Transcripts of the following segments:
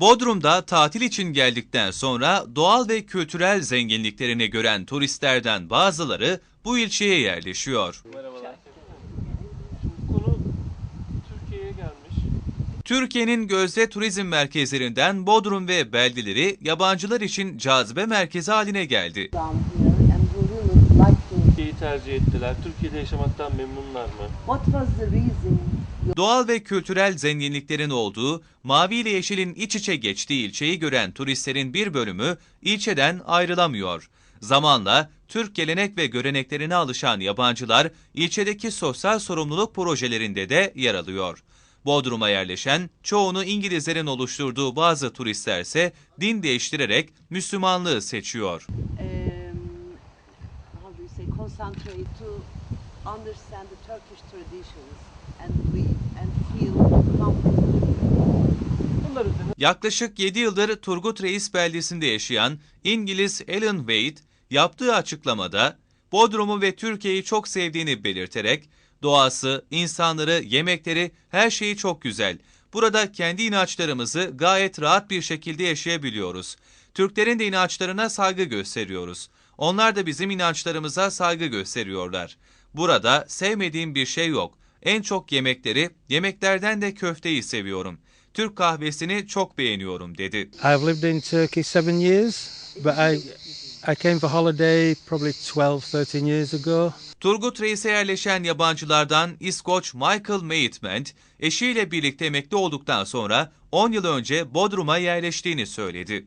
Bodrum'da tatil için geldikten sonra doğal ve kültürel zenginliklerini gören turistlerden bazıları bu ilçeye yerleşiyor. Türkiye'nin gözde turizm merkezlerinden Bodrum ve beldeleri yabancılar için cazibe merkezi haline geldi. down here and we really like to. Türkiye'yi tercih ettiler. Türkiye'de yaşamaktan memnunlar mı? What was the reason? Doğal ve kültürel zenginliklerin olduğu, mavi ile yeşilin iç içe geçtiği ilçeyi gören turistlerin bir bölümü ilçeden ayrılamıyor. Zamanla Türk gelenek ve göreneklerine alışan yabancılar ilçedeki sosyal sorumluluk projelerinde de yer alıyor. Bodrum'a yerleşen, çoğunu İngilizlerin oluşturduğu bazı turistlerse din değiştirerek Müslümanlığı seçiyor. Um, how do you say? Concentrate to understand the Turkish traditions and live and feel Yaklaşık 7 yıldır Turgut Reis beldesinde yaşayan İngiliz Alan Wade yaptığı açıklamada Bodrum'u ve Türkiye'yi çok sevdiğini belirterek doğası, insanları, yemekleri her şeyi çok güzel. Burada kendi inançlarımızı gayet rahat bir şekilde yaşayabiliyoruz. Türklerin de inançlarına saygı gösteriyoruz. Onlar da bizim inançlarımıza saygı gösteriyorlar. Burada sevmediğim bir şey yok. En çok yemekleri, yemeklerden de köfteyi seviyorum. Türk kahvesini çok beğeniyorum dedi. I've lived in Turkey seven years, but I I came for holiday probably 12, 13 years ago. Turgut Reis'e yerleşen yabancılardan İskoç Michael Maitland, eşiyle birlikte emekli olduktan sonra 10 yıl önce Bodrum'a yerleştiğini söyledi.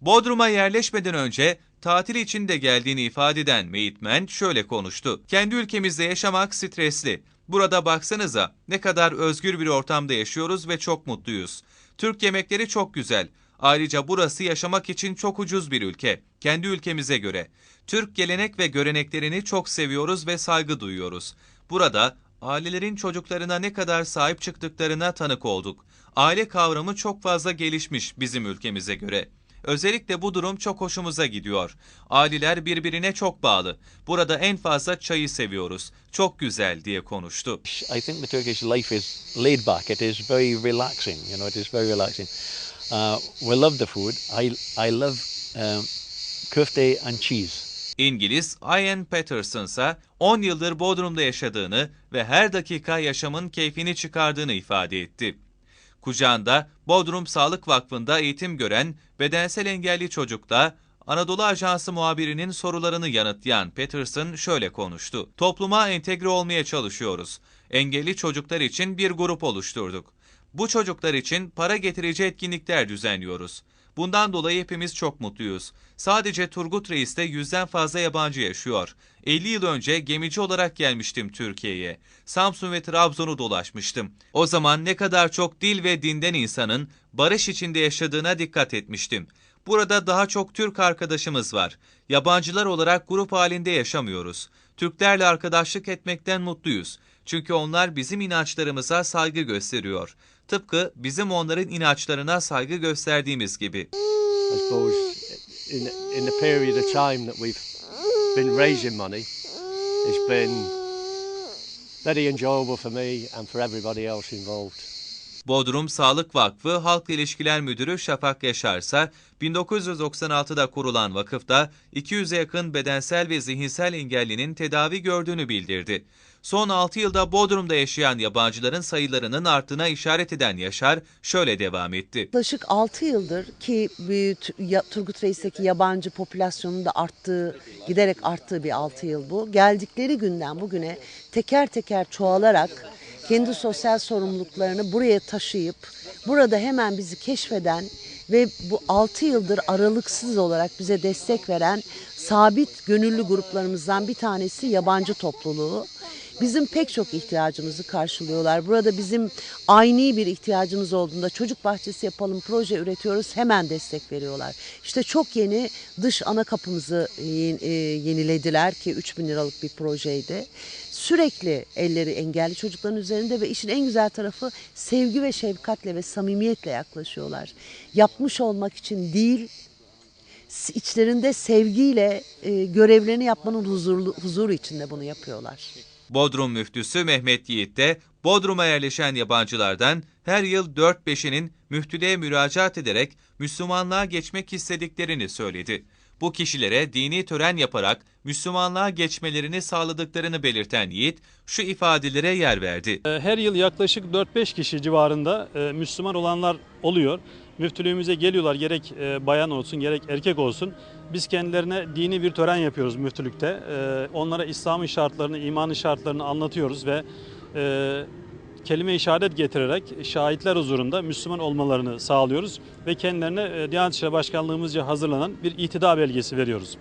Bodrum'a yerleşmeden önce tatil için de geldiğini ifade eden Maitland şöyle konuştu. Kendi ülkemizde yaşamak stresli. Burada baksanıza ne kadar özgür bir ortamda yaşıyoruz ve çok mutluyuz. Türk yemekleri çok güzel. Ayrıca burası yaşamak için çok ucuz bir ülke. Kendi ülkemize göre. Türk gelenek ve göreneklerini çok seviyoruz ve saygı duyuyoruz. Burada ailelerin çocuklarına ne kadar sahip çıktıklarına tanık olduk. Aile kavramı çok fazla gelişmiş bizim ülkemize göre. Özellikle bu durum çok hoşumuza gidiyor. Aileler birbirine çok bağlı. Burada en fazla çayı seviyoruz. Çok güzel diye konuştu. I think the Turkish life is laid back. It is very relaxing. You know, it is very relaxing. Uh, we love the food. I I love um, kofte and cheese. İngiliz Ian Patterson ise 10 yıldır Bodrum'da yaşadığını ve her dakika yaşamın keyfini çıkardığını ifade etti. Kucağında Bodrum Sağlık Vakfı'nda eğitim gören bedensel engelli çocukla Anadolu Ajansı muhabirinin sorularını yanıtlayan Patterson şöyle konuştu. Topluma entegre olmaya çalışıyoruz. Engelli çocuklar için bir grup oluşturduk. Bu çocuklar için para getirici etkinlikler düzenliyoruz. Bundan dolayı hepimiz çok mutluyuz. Sadece Turgut Reis'te yüzden fazla yabancı yaşıyor. 50 yıl önce gemici olarak gelmiştim Türkiye'ye. Samsun ve Trabzon'u dolaşmıştım. O zaman ne kadar çok dil ve dinden insanın barış içinde yaşadığına dikkat etmiştim. Burada daha çok Türk arkadaşımız var. Yabancılar olarak grup halinde yaşamıyoruz. Türklerle arkadaşlık etmekten mutluyuz. Çünkü onlar bizim inançlarımıza saygı gösteriyor. Tıpkı bizim onların inançlarına saygı gösterdiğimiz gibi. İt's been very enjoyable for me and for everybody else involved. Bodrum Sağlık Vakfı Halk İlişkiler Müdürü Şafak Yaşar ise 1996'da kurulan vakıfta 200'e yakın bedensel ve zihinsel engellinin tedavi gördüğünü bildirdi. Son 6 yılda Bodrum'da yaşayan yabancıların sayılarının arttığına işaret eden Yaşar şöyle devam etti. Yaklaşık 6 yıldır ki Turgut Reis'teki yabancı popülasyonun da arttığı, giderek arttığı bir 6 yıl bu. Geldikleri günden bugüne teker teker çoğalarak kendi sosyal sorumluluklarını buraya taşıyıp burada hemen bizi keşfeden ve bu 6 yıldır aralıksız olarak bize destek veren sabit gönüllü gruplarımızdan bir tanesi yabancı topluluğu. Bizim pek çok ihtiyacımızı karşılıyorlar. Burada bizim aynı bir ihtiyacımız olduğunda çocuk bahçesi yapalım, proje üretiyoruz hemen destek veriyorlar. İşte çok yeni dış ana kapımızı e, e, yenilediler ki 3000 liralık bir projeydi. Sürekli elleri engelli çocukların üzerinde ve işin en güzel tarafı sevgi ve şefkatle ve samimiyetle yaklaşıyorlar. Yapmış olmak için değil, içlerinde sevgiyle e, görevlerini yapmanın huzurlu, huzuru içinde bunu yapıyorlar. Bodrum müftüsü Mehmet Yiğit de Bodrum'a yerleşen yabancılardan her yıl 4-5'inin müftülüğe müracaat ederek Müslümanlığa geçmek istediklerini söyledi. Bu kişilere dini tören yaparak Müslümanlığa geçmelerini sağladıklarını belirten Yiğit şu ifadelere yer verdi. E, Her yıl yaklaşık 4-5 kişi civarında e, Müslüman olanlar oluyor. Müftülüğümüze geliyorlar gerek e, bayan olsun gerek erkek olsun. Biz kendilerine dini bir tören yapıyoruz müftülükte. E, Onlara İslam'ın şartlarını, imanın şartlarını anlatıyoruz ve kelime-i şehadet getirerek şahitler huzurunda Müslüman olmalarını sağlıyoruz. Ve kendilerine e, Diyanet İşleri Başkanlığımızca hazırlanan bir itida belgesi veriyoruz.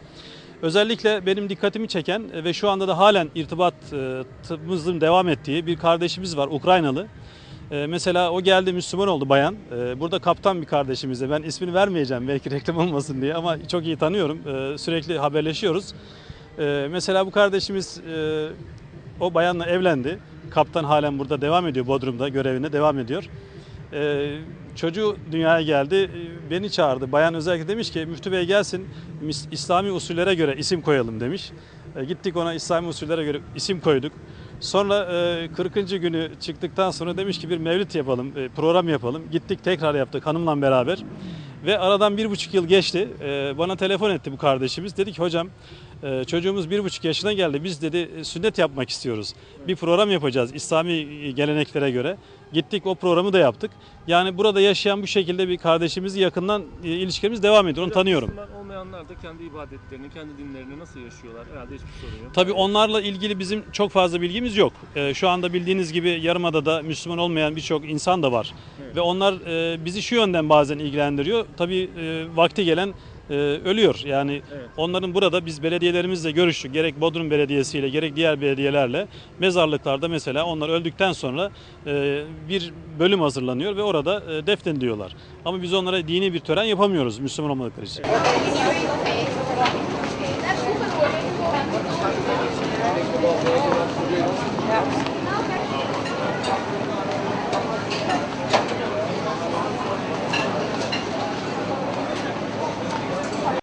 Özellikle benim dikkatimi çeken e, ve şu anda da halen irtibatımızın devam ettiği bir kardeşimiz var Ukraynalı. E, Mesela o geldi Müslüman oldu bayan. Burada kaptan bir kardeşimize ben ismini vermeyeceğim belki reklam olmasın diye ama çok iyi tanıyorum. Sürekli haberleşiyoruz. Mesela bu kardeşimiz o bayanla evlendi. Kaptan halen burada devam ediyor Bodrum'da görevine devam ediyor. Ee, çocuğu dünyaya geldi, ee, beni çağırdı. Bayan özellikle demiş ki Müftü Bey gelsin İslami usullere göre isim koyalım demiş. Ee, gittik ona İslami usullere göre isim koyduk. Sonra e, 40. günü çıktıktan sonra demiş ki bir mevlid yapalım, e, program yapalım. Gittik tekrar yaptık hanımla beraber. Ve aradan bir buçuk yıl geçti. Ee, bana telefon etti bu kardeşimiz. Dedi ki hocam e, çocuğumuz bir buçuk yaşına geldi. Biz dedi e, sünnet yapmak istiyoruz. Bir program yapacağız İslami geleneklere göre. Gittik o programı da yaptık. Yani burada yaşayan bu şekilde bir kardeşimizi yakından e, ilişkimiz devam ediyor. Onu tanıyorum. Müslüman olmayanlar da kendi ibadetlerini, kendi dinlerini nasıl yaşıyorlar? Herhalde hiçbir sorun yok. Tabii onlarla ilgili bizim çok fazla bilgimiz yok. Ee, Şu anda bildiğiniz gibi Yarımada'da Müslüman olmayan birçok insan da var. Ve onlar e, bizi şu yönden bazen ilgilendiriyor. Tabii e, vakti gelen e, ölüyor. Yani Evet. onların burada biz belediyelerimizle görüştük. Gerek Bodrum Belediyesi ile gerek diğer belediyelerle mezarlıklarda mesela onlar öldükten sonra e, bir bölüm hazırlanıyor ve orada e, defnediliyorlar. Ama biz onlara dini bir tören yapamıyoruz Müslüman olmadıkları için.